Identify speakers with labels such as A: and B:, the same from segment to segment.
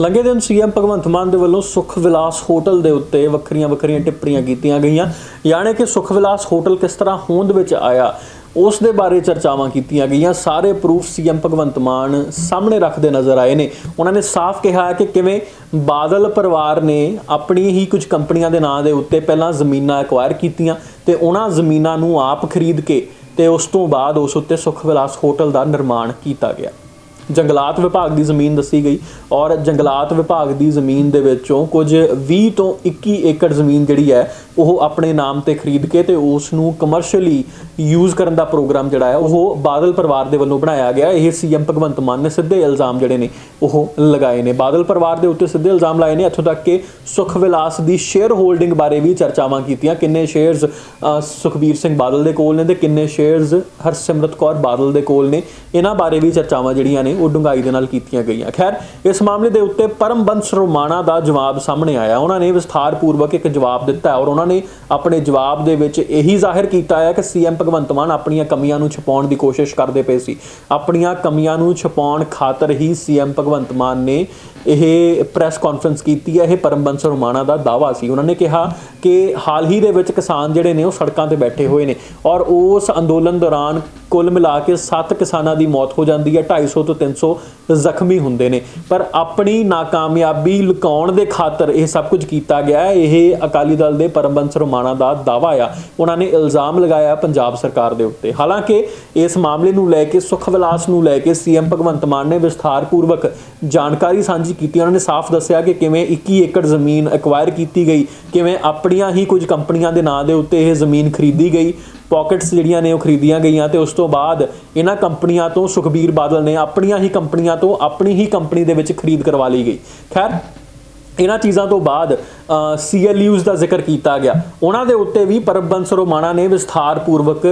A: ਲੰਘੇ ਦਿਨ ਸੀਐਮ ਭਗਵੰਤ ਮਾਨ ਦੇ ਵੱਲੋਂ ਸੁਖ ਵਿਲਾਸ ਹੋਟਲ ਦੇ ਉੱਤੇ ਵੱਖਰੀਆਂ ਵੱਖਰੀਆਂ ਟਿੱਪਣੀਆਂ ਕੀਤੀਆਂ ਗਈਆਂ। ਯਾਨੀ ਕਿ ਸੁਖ ਵਿਲਾਸ ਹੋਟਲ ਕਿਸ ਤਰ੍ਹਾਂ ਹੋਂਦ ਵਿੱਚ ਆਇਆ, ਉਸ ਦੇ ਬਾਰੇ ਚਰਚਾਵਾਂ ਕੀਤੀਆਂ ਗਈਆਂ। ਸਾਰੇ ਪ੍ਰੂਫ ਸੀਐਮ ਭਗਵੰਤ ਮਾਨ ਸਾਹਮਣੇ ਰੱਖਦੇ ਨਜ਼ਰ ਆਏ ਨੇ। ਉਹਨਾਂ ਨੇ ਸਾਫ਼ ਕਿਹਾ ਹੈ ਕਿ ਕਿਵੇਂ ਬਾਦਲ ਪਰਿਵਾਰ ਨੇ ਆਪਣੀ ਹੀ ਕੁਝ ਕੰਪਨੀਆਂ ਦੇ ਨਾਂ ਦੇ ਉੱਤੇ ਪਹਿਲਾਂ ਜ਼ਮੀਨਾਂ ਐਕਵਾਇਰ ਕੀਤੀਆਂ ਤੇ ਉਹਨਾਂ ਜ਼ਮੀਨਾਂ ਨੂੰ ਆਪ ਖਰੀਦ ਕੇ ਤੇ ਉਸ ਤੋਂ ਬਾਅਦ ਉਸ ਉੱਤੇ ਸੁਖ ਵਿਲਾਸ ਹੋਟਲ ਦਾ ਨਿਰਮਾਣ ਕੀਤਾ ਗਿਆ। ਜੰਗਲਾਤ ਵਿਭਾਗ ਦੀ ਜ਼ਮੀਨ ਦੱਸੀ ਗਈ ਔਰ ਜੰਗਲਾਤ ਵਿਭਾਗ ਦੀ ਜ਼ਮੀਨ ਦੇ ਵਿੱਚੋਂ ਕੁਝ 20 ਤੋਂ 21 ਏਕੜ ਜ਼ਮੀਨ ਜਿਹੜੀ ਹੈ, ਉਹ ਆਪਣੇ ਨਾਮ ਤੇ ਖਰੀਦ ਕੇ ਤੇ ਉਸ ਨੂੰ ਕਮਰਸ਼ੀਅਲੀ ਯੂਜ਼ ਕਰਨ ਦਾ ਪ੍ਰੋਗਰਾਮ ਜਿਹੜਾ ਹੈ, ਉਹ ਬਾਦਲ ਪਰਿਵਾਰ ਦੇ ਵੱਲੋਂ ਬਣਾਇਆ ਗਿਆ। ਇਹ ਸੀਐਮ ਭਗਵੰਤ ਮਾਨ ਨੇ ਸਿੱਧੇ ਇਲਜ਼ਾਮ ਜਿਹੜੇ ਨੇ ਉਹ ਲਗਾਏ ਨੇ। ਬਾਦਲ ਪਰਿਵਾਰ ਦੇ ਉੱਤੇ ਸਿੱਧੇ ਇਲਜ਼ਾਮ ਲਾਏ ਨੇ। ਇੱਥੋਂ ਤੱਕ ਕਿ ਸੁਖ ਵਿਲਾਸ ਦੀ ਸ਼ੇਅਰ ਹੋਲਡਿੰਗ ਬਾਰੇ ਵੀ ਚਰਚਾਵਾਂ ਕੀਤੀਆਂ। ਕਿੰਨੇ ਸ਼ੇਅਰਸ ਸੁਖਬੀਰ ਸਿੰਘ ਬਾਦਲ ਦੇ ਕੋਲ ਨੇ ਤੇ ਕਿੰਨੇ ਸ਼ੇਅਰਸ ਹਰਸਿਮਰਤ ਕੌਰ ਬਾਦਲ ਦੇ ਕੋਲ ਨੇ। ਇਹਨਾਂ ਬਾਰੇ ਵੀ ਚਰਚਾਵਾਂ ਜਿਹੜੀਆਂ ਨੇ, ਉਹ ਡੂੰਘਾਈ ਦੇ ਨਾਲ ਕੀਤੀਆਂ ਗਈਆਂ। ਖੈਰ, ਇਸ ਮਾਮਲੇ ਦੇ ਉੱਤੇ ਪਰਮਬੰਸ ਰੋਮਾਣਾ ਦਾ ਜਵਾਬ ਸਾਹਮਣੇ ਆਇਆ। ਉਹਨਾਂ ਨੇ ਵਿਸਥਾਰ ਪੂਰਵਕ ਇੱਕ ਜਵਾਬ ਦਿੱਤਾ ਔਰ ਉਹਨਾਂ ਨੇ ਆਪਣੇ ਜਵਾਬ ਦੇ ਵਿੱਚ ਇਹੀ ਜ਼ਾਹਿਰ ਕੀਤਾ ਹੈ ਕਿ ਸੀਐਮ ਭਗਵੰਤ ਮਾਨ ਆਪਣੀਆਂ ਕਮੀਆਂ ਨੂੰ ਛੁਪਾਉਣ ਦੀ ਕੋਸ਼ਿਸ਼ ਕਰਦੇ ਪਏ ਸੀ। ਆਪਣੀਆਂ ਕਮੀਆਂ ਨੂੰ ਛੁਪਾਉਣ ਖਾਤਰ ਹੀ ਸੀਐਮ ਭਗਵੰਤ ਮਾਨ ਨੇ ਇਹ ਪ੍ਰੈਸ ਕਾਨਫਰੰਸ ਕੀਤੀ ਹੈ, ਇਹ ਪਰਮਬੰਸ ਰੋਮਾਣਾ ਦਾ ਦਾਵਾ ਸੀ। ਉਹਨਾਂ ਨੇ ਕਿਹਾ ਕਿ ਹਾਲ ਹੀ ਦੇ ਵਿੱਚ ਕਿਸਾਨ ਜਿਹੜੇ ਨੇ ਉਹ ਸੜਕਾਂ ਤੇ ਬੈਠੇ ਹੋਏ ਨੇ ਔਰ ਉਸ ਅੰਦੋਲਨ ਦੌਰਾਨ ਕੁੱਲ ਮਿਲਾ ਕੇ 7 ਕਿਸਾਨਾਂ ਦੀ ਮੌਤ ਹੋ ਜਾਂਦੀ ਹੈ 250 ਤੋਂ 300 ਜ਼ਖਮੀ ਹੁੰਦੇ ਨੇ। ਪਰ ਆਪਣੀ ਨਾਕਾਮਯਾਬੀ ਲੁਕਾਉਣ ਦੇ ਖਾਤਰ ਇਹ ਸਭ ਕੁਝ ਕੀਤਾ ਗਿਆ ਹੈ। ਇਹ ਅਕਾਲੀ ਦਲ ਦੇ ਪਰਮਬੰਸ ਰੋਮਾਣਾ ਦਾ ਦਾਵਾ ਆ। ਉਹਨਾਂ ਨੇ ਇਲਜ਼ਾਮ ਲਗਾਇਆ ਪੰਜਾਬ ਸਰਕਾਰ ਦੇ ਉੱਤੇ। ਹਾਲਾਂਕਿ ਇਸ ਮਾਮਲੇ ਨੂੰ ਲੈ ਕੇ, ਸੁਖ ਵਿਲਾਸ ਨੂੰ ਲੈ ਕੇ ਸੀਐਮ ਭਗਵੰਤ ਮਾਨ ਨੇ ਵਿਸਥਾਰਪੂਰਵਕ ਜਾਣਕਾਰੀ ਸਾਂਝੀ ਕੀਤੀ। ਉਹਨਾਂ ਨੇ ਸਾਫ਼ ਦੱਸਿਆ ਕਿ ਕਿਵੇਂ 21 ਏਕੜ ਜ਼ਮੀਨ ਐਕਵਾਇਰ ਕੀਤੀ ਗਈ, ਕਿਵੇਂ ਆਪਣੀਆਂ ਹੀ ਕੁਝ ਕੰਪਨੀਆਂ ਦੇ ਨਾਂ ਦੇ ਉੱਤੇ ਇਹ ਜ਼ਮੀਨ ਖਰੀਦੀ ਗਈ। ਪਾਕਟਸ ਜਿਹੜੀਆਂ ਨੇ ਉਹ ਖਰੀਦੀਆਂ ਗਈਆਂ ਤੇ ਉਸ ਤੋਂ ਬਾਅਦ ਇਹਨਾਂ ਕੰਪਨੀਆਂ ਤੋਂ ਸੁਖਬੀਰ ਬਾਦਲ ਨੇ ਆਪਣੀਆਂ ਹੀ ਕੰਪਨੀਆਂ ਤੋਂ ਆਪਣੀ ਹੀ ਕੰਪਨੀ ਦੇ ਵਿੱਚ ਖਰੀਦ ਕਰਵਾ ਲਈ ਗਈ। ਖੈਰ, ਇਹਨਾਂ ਚੀਜ਼ਾਂ ਤੋਂ ਬਾਅਦ ਸੀਐਲਯੂਜ਼ ਦਾ ਜ਼ਿਕਰ ਕੀਤਾ ਗਿਆ। ਉਹਨਾਂ ਦੇ ਉੱਤੇ ਵੀ ਪਰਬੰਸ ਰੋਮਾਣਾ ਨੇ ਵਿਸਥਾਰਪੂਰਵਕ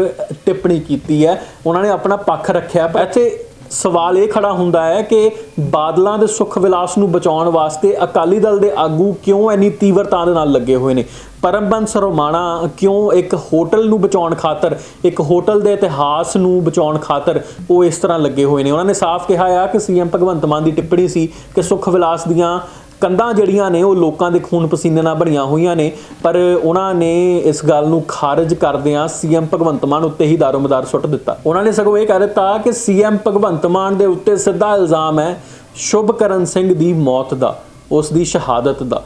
A: ਟਿੱਪਣੀ ਕੀਤੀ ਹੈ। ਉਹਨਾਂ ਨੇ ਆਪਣਾ ਪੱਖ ਰੱਖਿਆ। ਪਰ ਇੱਥੇ ਸਵਾਲ ਇਹ ਖੜਾ ਹੁੰਦਾ ਹੈ ਕਿ ਬਾਦਲਾਂ ਦੇ ਸੁਖ ਵਿਲਾਸ ਨੂੰ ਬਚਾਉਣ ਵਾਸਤੇ ਅਕਾਲੀ ਦਲ ਦੇ ਆਗੂ ਕਿਉਂ ਇੰਨੀ ਤੀਵਰਤਾ ਦੇ ਨਾਲ ਲੱਗੇ ਹੋਏ ਨੇ? ਪਰਮਬੰਸ ਰੋਮਾਣਾ ਕਿਉਂ ਇੱਕ ਹੋਟਲ ਨੂੰ ਬਚਾਉਣ ਖਾਤਰ, ਇੱਕ ਹੋਟਲ ਦੇ ਇਤਿਹਾਸ ਨੂੰ ਬਚਾਉਣ ਖਾਤਰ ਉਹ ਇਸ ਤਰ੍ਹਾਂ ਲੱਗੇ ਹੋਏ ਨੇ? ਉਹਨਾਂ ਨੇ ਸਾਫ਼ ਕਿਹਾ ਆ ਕਿ ਸੀਐਮ ਭਗਵੰਤ ਮਾਨ ਦੀ ਟਿੱਪਣੀ ਸੀ ਕਿ ਸੁਖ ਵਿਲਾਸ ਦੀਆਂ ਕੰਧਾਂ ਜਿਹੜੀਆਂ ਨੇ ਉਹ ਲੋਕਾਂ ਦੇ ਖੂਨ ਪਸੀਨੇ ਨਾਲ ਬਣੀਆਂ ਹੋਈਆਂ ਨੇ। ਪਰ ਉਹਨਾਂ ਨੇ ਇਸ ਗੱਲ ਨੂੰ ਖਾਰਜ ਕਰਦਿਆਂ ਸੀਐਮ ਭਗਵੰਤ ਮਾਨ ਉੱਤੇ ਹੀ ਦਾਰੋਮਦਾਰ ਸੁੱਟ ਦਿੱਤਾ। ਉਹਨਾਂ ਨੇ ਸਗੋਂ ਇਹ ਕਹਿ ਦਿੱਤਾ ਕਿ ਸੀਐਮ ਭਗਵੰਤ ਮਾਨ ਦੇ ਉੱਤੇ ਸਿੱਧਾ ਇਲਜ਼ਾਮ ਹੈ ਸ਼ੁਭਕਰਨ ਸਿੰਘ ਦੀ ਮੌਤ ਦਾ, ਉਸ ਦੀ ਸ਼ਹਾਦਤ ਦਾ।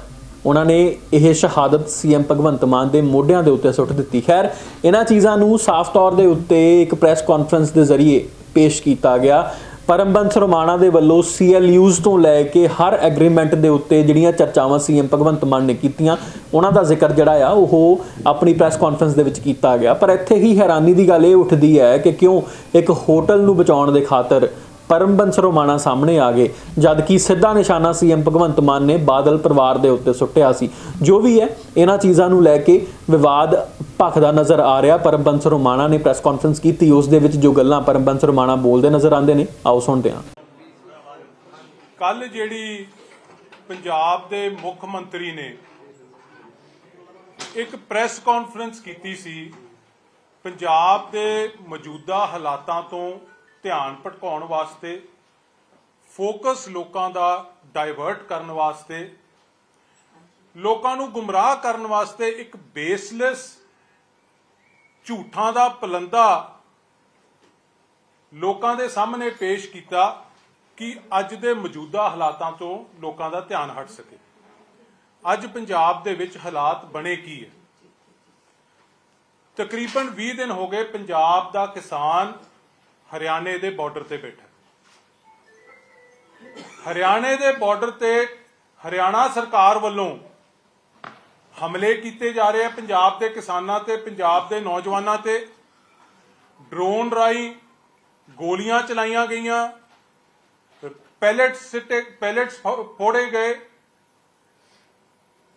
A: ਉਹਨਾਂ ਨੇ ਇਹ ਸ਼ਹਾਦਤ ਸੀਐਮ ਭਗਵੰਤ ਮਾਨ ਦੇ ਮੋਢਿਆਂ ਦੇ ਉੱਤੇ ਸੁੱਟ ਦਿੱਤੀ। ਖੈਰ, ਇਹਨਾਂ ਚੀਜ਼ਾਂ ਨੂੰ ਸਾਫ਼ ਤੌਰ ਦੇ ਉੱਤੇ ਇੱਕ ਪ੍ਰੈਸ ਕਾਨਫਰੰਸ ਦੇ ਜ਼ਰੀਏ ਪੇਸ਼ ਕੀਤਾ ਗਿਆ। ਪਰਮਬੰਸ ਰੋਮਾਣਾ ਦੇ ਵੱਲੋਂ ਸੀਐਲਯੂਜ਼ ਤੋਂ ਲੈ ਕੇ ਹਰ ਐਗਰੀਮੈਂਟ ਦੇ ਉੱਤੇ ਜਿਹੜੀਆਂ ਚਰਚਾਵਾਂ ਸੀਐਮ ਭਗਵੰਤ ਮਾਨ ਨੇ ਕੀਤੀਆਂ, ਉਹਨਾਂ ਦਾ ਜ਼ਿਕਰ ਜਿਹੜਾ ਆ, ਉਹ ਆਪਣੀ ਪ੍ਰੈਸ ਕਾਨਫਰੰਸ ਦੇ ਵਿੱਚ ਕੀਤਾ ਗਿਆ। ਪਰ ਇੱਥੇ ਹੀ ਹੈਰਾਨੀ ਦੀ ਗੱਲ ਇਹ ਉੱਠਦੀ ਹੈ ਕਿ ਕਿਉਂ ਇੱਕ ਹੋਟਲ ਨੂੰ ਬਚਾਉਣ ਦੇ ਖਾਤਰ ਪਰਮਬੰਸ ਰੋਮਾਣਾ ਸਾਹਮਣੇ ਆ ਗਏ, ਜਦਕਿ ਸਿੱਧਾ ਨਿਸ਼ਾਨਾ ਸੀਐਮ ਭਗਵੰਤ ਮਾਨ ਨੇ ਬਾਦਲ ਪਰਿਵਾਰ ਦੇ ਉੱਤੇ ਸੁੱਟਿਆ ਸੀ। ਜੋ ਵੀ ਹੈ, ਇਹਨਾਂ ਚੀਜ਼ਾਂ ਨੂੰ ਲੈ ਕੇ ਵਿਵਾਦ ਭਖਦਾ ਨਜ਼ਰ ਆ ਰਿਹਾ। ਪਰਮਬੰਸ ਰੋਮਾਣਾ ਨੇ ਪ੍ਰੈਸ ਕਾਨਫਰੰਸ ਕੀਤੀ, ਉਸ ਦੇ ਵਿੱਚ ਜੋ ਗੱਲਾਂ ਪਰਮਬੰਸ ਰੋਮਾਣਾ ਬੋਲਦੇ ਨਜ਼ਰ ਆਉਂਦੇ ਨੇ, ਆਓ ਸੁਣਦੇ ਹਾਂ।
B: ਕੱਲ ਜਿਹੜੀ ਪੰਜਾਬ ਦੇ ਮੁੱਖ ਮੰਤਰੀ ਨੇ ਇੱਕ ਪ੍ਰੈਸ ਕਾਨਫਰੰਸ ਕੀਤੀ ਸੀ, ਪੰਜਾਬ ਦੇ ਮੌਜੂਦਾ ਹਾਲਾਤਾਂ ਤੋਂ ਧਿਆਨ ਭਟਕਾਉਣ ਵਾਸਤੇ, ਫੋਕਸ ਲੋਕਾਂ ਦਾ ਡਾਇਵਰਟ ਕਰਨ ਵਾਸਤੇ, ਲੋਕਾਂ ਨੂੰ ਗੁੰਮਰਾਹ ਕਰਨ ਵਾਸਤੇ ਇੱਕ ਬੇਸਲੈਸ ਝੂਠਾਂ ਦਾ ਪਲੰਦਾ ਲੋਕਾਂ ਦੇ ਸਾਹਮਣੇ ਪੇਸ਼ ਕੀਤਾ ਕਿ ਅੱਜ ਦੇ ਮੌਜੂਦਾ ਹਾਲਾਤਾਂ ਤੋਂ ਲੋਕਾਂ ਦਾ ਧਿਆਨ ਹਟ ਸਕੇ। ਅੱਜ ਪੰਜਾਬ ਦੇ ਵਿੱਚ ਹਾਲਾਤ ਬਣੇ ਕੀ ਹੈ? ਤਕਰੀਬਨ 20 ਦਿਨ ਹੋ ਗਏ ਪੰਜਾਬ ਦਾ ਕਿਸਾਨ ਹਰਿਆਣੇ ਦੇ ਬਾਰਡਰ ਤੇ ਬੈਠਾ। ਹਰਿਆਣੇ ਦੇ ਬਾਰਡਰ ਤੇ ਹਰਿਆਣਾ ਸਰਕਾਰ ਵੱਲੋਂ ਹਮਲੇ ਕੀਤੇ ਜਾ ਰਹੇ ਆ ਪੰਜਾਬ ਦੇ ਕਿਸਾਨਾਂ ਤੇ, ਪੰਜਾਬ ਦੇ ਨੌਜਵਾਨਾਂ ਤੇ। ਡਰੋਨ ਰਾਈ ਗੋਲੀਆਂ ਚਲਾਈਆਂ ਗਈਆਂ। ਪੈਲੇਟਸ ਸਿੱਟੇ, ਪੈਲੇਟਸ ਫੋੜੇ ਗਏ।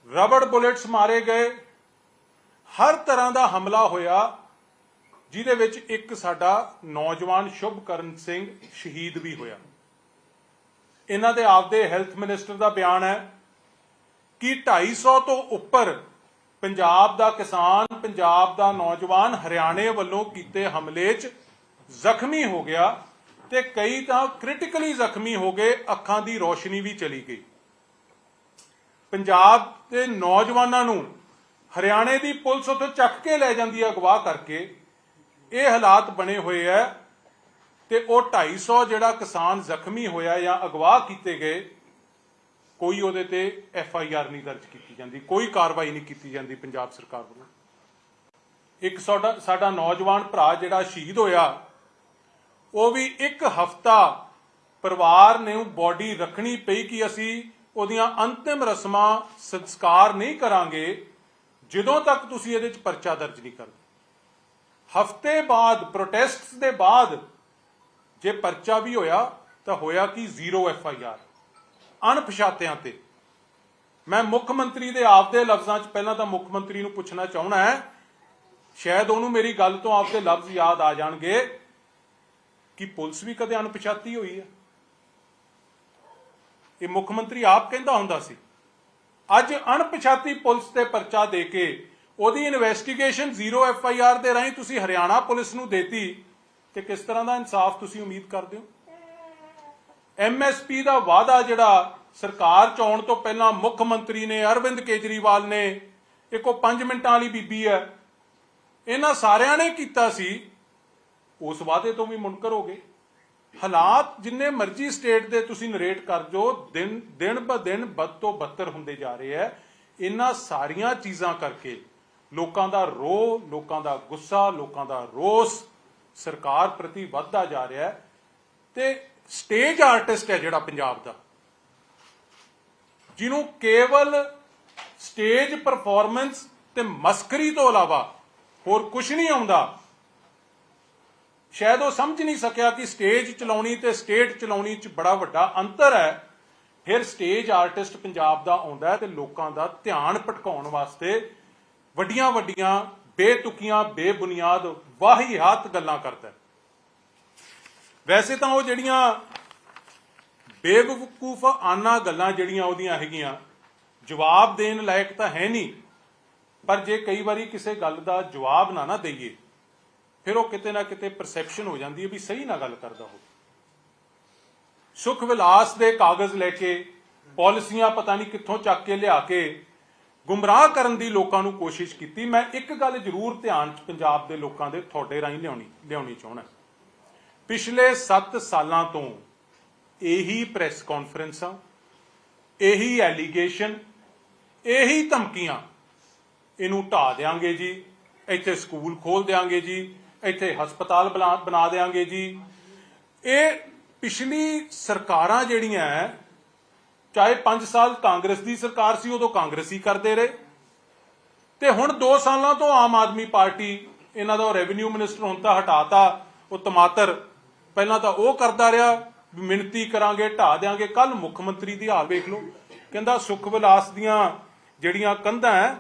B: ਰਬੜ ਬੁਲੇਟਸ ਮਾਰੇ ਗਏ। ਹਰ ਤਰ੍ਹਾਂ ਦਾ ਹਮਲਾ ਹੋਇਆ। ਜਿਹਦੇ ਵਿੱਚ ਇੱਕ ਸਾਡਾ ਨੌਜਵਾਨ ਸ਼ੁਭਕਰਨ ਸਿੰਘ ਸ਼ਹੀਦ ਵੀ ਹੋਇਆ। ਇਹਨਾਂ ਦੇ ਆਪਦੇ ਹੈਲਥ ਮਿਨਿਸਟਰ ਦਾ ਬਿਆਨ ਹੈ ਕਿ 250 ਤੋਂ ਉੱਪਰ ਪੰਜਾਬ ਦਾ ਕਿਸਾਨ, ਪੰਜਾਬ ਦਾ ਨੌਜਵਾਨ ਹਰਿਆਣੇ ਵੱਲੋਂ ਕੀਤੇ ਹਮਲੇ 'ਚ ਜ਼ਖਮੀ ਹੋ ਗਿਆ ਤੇ ਕਈ ਤਾਂ ਕ੍ਰਿਟੀਕਲੀ ਜ਼ਖਮੀ ਹੋ ਗਏ, ਅੱਖਾਂ ਦੀ ਰੋਸ਼ਨੀ ਵੀ ਚਲੀ ਗਈ। ਪੰਜਾਬ ਦੇ ਨੌਜਵਾਨਾਂ ਨੂੰ ਹਰਿਆਣੇ ਦੀ ਪੁਲਿਸ ਉੱਥੋਂ ਚੱਕ ਕੇ ਲੈ ਜਾਂਦੀ ਹੈ ਅਗਵਾ ਕਰਕੇ ਇਹ ਹਾਲਾਤ ਬਣੇ ਹੋਏ ਐ ਤੇ ਉਹ 250 ਜਿਹੜਾ ਕਿਸਾਨ ਜ਼ਖਮੀ ਹੋਇਆ ਜਾਂ ਅਗਵਾ ਕੀਤੇ ਗਏ, ਕੋਈ ਉਹਦੇ ਤੇ ਐਫ ਆਈ ਆਰ ਨਹੀਂ ਦਰਜ ਕੀਤੀ ਜਾਂਦੀ, ਕੋਈ ਕਾਰਵਾਈ ਨਹੀਂ ਕੀਤੀ ਜਾਂਦੀ ਪੰਜਾਬ ਸਰਕਾਰ ਵੱਲੋਂ। ਇੱਕ ਸਾਡਾ ਸਾਡਾ ਨੌਜਵਾਨ ਭਰਾ ਜਿਹੜਾ ਸ਼ਹੀਦ ਹੋਇਆ, ਉਹ ਵੀ ਇੱਕ ਹਫਤਾ ਪਰਿਵਾਰ ਨੇ ਬੋਡੀ ਰੱਖਣੀ ਪਈ ਕਿ ਅਸੀਂ ਉਹਦੀਆਂ ਅੰਤਿਮ ਰਸਮਾਂ ਸੰਸਕਾਰ ਨਹੀਂ ਕਰਾਂਗੇ, ਜਦੋਂ ਤੱਕ ਤੁਸੀਂ ਇਹਦੇ 'ਚ ਪਰਚਾ ਦਰਜ ਨਹੀਂ ਕਰਦੇ। ਹਫ਼ਤੇ ਬਾਅਦ ਪ੍ਰੋਟੈਸਟਸ ਦੇ ਬਾਅਦ ਜੇ ਪਰਚਾ ਵੀ ਹੋਇਆ, ਤਾਂ ਹੋਇਆ ਕਿ? Zero F I R. ਅਣਪਛਾਤਿਆਂ ਤੇ। ਮੈਂ ਮੁੱਖ ਮੰਤਰੀ ਦੇ ਆਪਦੇ ਲਫ਼ਜ਼ਾਂ 'ਚ ਪਹਿਲਾਂ ਤਾਂ ਮੁੱਖ ਮੰਤਰੀ ਨੂੰ ਪੁੱਛਣਾ ਚਾਹਣਾ ਹੈ, ਸ਼ਾਇਦ ਉਹਨੂੰ ਮੇਰੀ ਗੱਲ ਤੋਂ ਆਪਦੇ ਲਫ਼ਜ਼ ਯਾਦ ਆ ਜਾਣਗੇ ਕਿ ਪੁਲਿਸ ਵੀ ਕਦੇ ਅਣਪਛਾਤੀ ਹੋਈ ਹੈ। ਇਹ ਮੁੱਖ ਮੰਤਰੀ ਆਪ ਕਹਿੰਦਾ ਹੁੰਦਾ ਸੀ, ਅੱਜ ਅਣਪਛਾਤੀ ਪੁਲਿਸ ਤੇ ਪਰਚਾ ਦੇ ਕੇ ਉਹਦੀ investigation zero F I R ਦੇ ਰਾਹੀਂ ਤੁਸੀਂ ਹਰਿਆਣਾ ਪੁਲਿਸ ਨੂੰ ਦੇਤੀ ਤੇ ਕਿਸ ਤਰ੍ਹਾਂ ਦਾ ਇਨਸਾਫ ਤੁਸੀਂ ਉਮੀਦ ਕਰਦੇ ਹੋ? ਐਮਐਸਪੀ ਦਾ ਵਾਅਦਾ ਜਿਹੜਾ ਸਰਕਾਰ ਚ ਆਉਣ ਤੋਂ ਪਹਿਲਾਂ ਮੁੱਖ ਮੰਤਰੀ ਨੇ ਅਰਵਿੰਦ ਕੇਜਰੀਵਾਲ ਨੇ, ਇੱਕ ਉਹ 5 ਮਿੰਟਾਂ ਵਾਲੀ ਬੀਬੀ ਹੈ, ਇਹਨਾਂ ਸਾਰਿਆਂ ਨੇ ਕੀਤਾ ਸੀ, ਉਸ ਵਾਅਦੇ ਤੋਂ ਵੀ ਮੁਨਕਰ ਹੋ ਗਏ। ਹਾਲਾਤ ਜਿੰਨੇ ਮਰਜ਼ੀ ਸਟੇਟ ਦੇ ਤੁਸੀਂ ਨਰੇਟ ਕਰ ਜੋ, ਦਿਨ ਦਿਨ ਬ ਦਿਨ ਬਦ ਤੋਂ ਬੱਤਰ ਹੁੰਦੇ ਜਾ ਰਹੇ ਹੈ। ਇਹਨਾਂ ਸਾਰੀਆਂ ਚੀਜ਼ਾਂ ਕਰਕੇ ਲੋਕਾਂ ਦਾ ਰੋਹ, ਲੋਕਾਂ ਦਾ ਗੁੱਸਾ, ਲੋਕਾਂ ਦਾ ਰੋਸ ਸਰਕਾਰ ਪ੍ਰਤੀ ਵੱਧਦਾ ਜਾ ਰਿਹਾ ਹੈ ਤੇ ਸਟੇਜ ਆਰਟਿਸਟ ਹੈ ਜਿਹੜਾ ਪੰਜਾਬ ਦਾ। ਜਿਹਨੂੰ ਕੇਵਲ ਸਟੇਜ ਪਰਫਾਰਮੈਂਸ ਤੇ ਮਸਕਰੀ ਤੋਂ ਇਲਾਵਾ ਹੋਰ ਕੁਝ ਨਹੀਂ ਆਉਂਦਾ। ਸ਼ਾਇਦ ਉਹ ਸਮਝ ਨਹੀਂ ਸਕਿਆ ਕਿ ਸਟੇਜ ਚਲਾਉਣੀ ਤੇ ਸਟੇਟ ਚਲਾਉਣੀ 'ਚ ਬੜਾ ਵੱਡਾ ਅੰਤਰ ਹੈ। ਫਿਰ ਸਟੇਜ ਆਰਟਿਸਟ ਪੰਜਾਬ ਦਾ ਆਉਂਦਾ ਤੇ ਲੋਕਾਂ ਦਾ ਧਿਆਨ ਭਟਕਾਉਣ ਵਾਸਤੇ ਵੱਡੀਆਂ ਵੱਡੀਆਂ ਬੇਤੁਕੀਆਂ, ਬੇਬੁਨਿਆਦ, ਵਾਹੀ ਵਾਹੀਆਤ ਗੱਲਾਂ ਕਰਦਾ ਵੈਸੇ ਤਾਂ ਉਹ ਜਿਹੜੀਆਂ ਬੇਵਕੂਫ ਆਨਾ ਗੱਲਾਂ ਜਿਹੜੀਆਂ ਉਹਦੀਆਂ ਹੈਗੀਆਂ, ਜਵਾਬ ਦੇਣ ਲਾਇਕ ਤਾਂ ਹੈ ਨਹੀਂ, ਪਰ ਜੇ ਕਈ ਵਾਰੀ ਕਿਸੇ ਗੱਲ ਦਾ ਜਵਾਬ ਨਾ ਨਾ ਦਈਏ, ਫਿਰ ਉਹ ਕਿਤੇ ਨਾ ਕਿਤੇ ਪਰਸੈਪਸ਼ਨ ਹੋ ਜਾਂਦੀ ਹੈ ਵੀ ਸਹੀ ਨਾ ਗੱਲ ਕਰਦਾ ਹੋ ਸੁਖ ਵਿਲਾਸ ਦੇ ਕਾਗਜ਼ ਲੈ ਕੇ, ਪਾਲਿਸੀਆਂ ਪਤਾ ਨਹੀਂ ਕਿੱਥੋਂ ਚੱਕ ਕੇ ਲਿਆ ਕੇ ਗੁੰਮਰਾਹ ਕਰਨ ਦੀ ਲੋਕਾਂ ਨੂੰ ਕੋਸ਼ਿਸ਼ ਕੀਤੀ, ਮੈਂ ਇੱਕ ਗੱਲ ਜ਼ਰੂਰ ਧਿਆਨ ਚ ਪੰਜਾਬ ਦੇ ਲੋਕਾਂ ਦੇ ਤੁਹਾਡੇ ਰਾਹੀਂ ਲਿਆਉਣੀ ਲਿਆਉਣੀ ਚਾਹਣਾ ਪਿਛਲੇ 7 ਸਾਲਾਂ ਤੋਂ ਇਹੀ ਪ੍ਰੈਸ ਕਾਨਫਰੰਸਾਂ, ਇਹੀ ਐਲੀਗੇਸ਼ਨ, ਇਹੀ ਧਮਕੀਆਂ, ਇਹਨੂੰ ਢਾ ਦੇਾਂਗੇ ਜੀ, ਇੱਥੇ ਸਕੂਲ ਖੋਲ ਦੇਾਂਗੇ ਜੀ, ਇੱਥੇ ਹਸਪਤਾਲ ਬਣਾ ਬਣਾ ਦੇਾਂਗੇ ਜੀ। ਇਹ ਪਿਛਲੀ ਸਰਕਾਰਾਂ ਜਿਹੜੀਆਂ ਚਾਹੇ 5 ਸਾਲ ਕਾਂਗਰਸ ਦੀ ਸਰਕਾਰ ਸੀ, ਉਦੋਂ ਕਾਂਗਰਸੀ ਕਰਦੇ ਰਹੇ। ਤੇ ਹੁਣ 2 ਸਾਲਾਂ ਤੋਂ ਆਮ ਆਦਮੀ ਪਾਰਟੀ ਇਹਨਾਂ ਦਾ ਰੈਵਨਿਊ ਮਿਨਿਸਟਰ ਹੁਣ ਤਾਂ ਹਟਾਤਾ, ਉਹ ਟਮਾਟਰ ਪਹਿਲਾਂ ਤਾਂ ਉਹ ਕਰਦਾ ਰਿਹਾ, ਵੀ ਮਿਹਨਤੀ ਕਰਾਂਗੇ ਢਾ ਦੇਾਂਗੇ ਕੱਲ ਮੁੱਖ ਮੰਤਰੀ ਦੀ ਹਾਲ ਵੇਖ ਲਓ, ਕਹਿੰਦਾ ਸੁਖ ਵਿਲਾਸ ਦੀਆਂ ਜਿਹੜੀਆਂ ਕੰਧਾਂ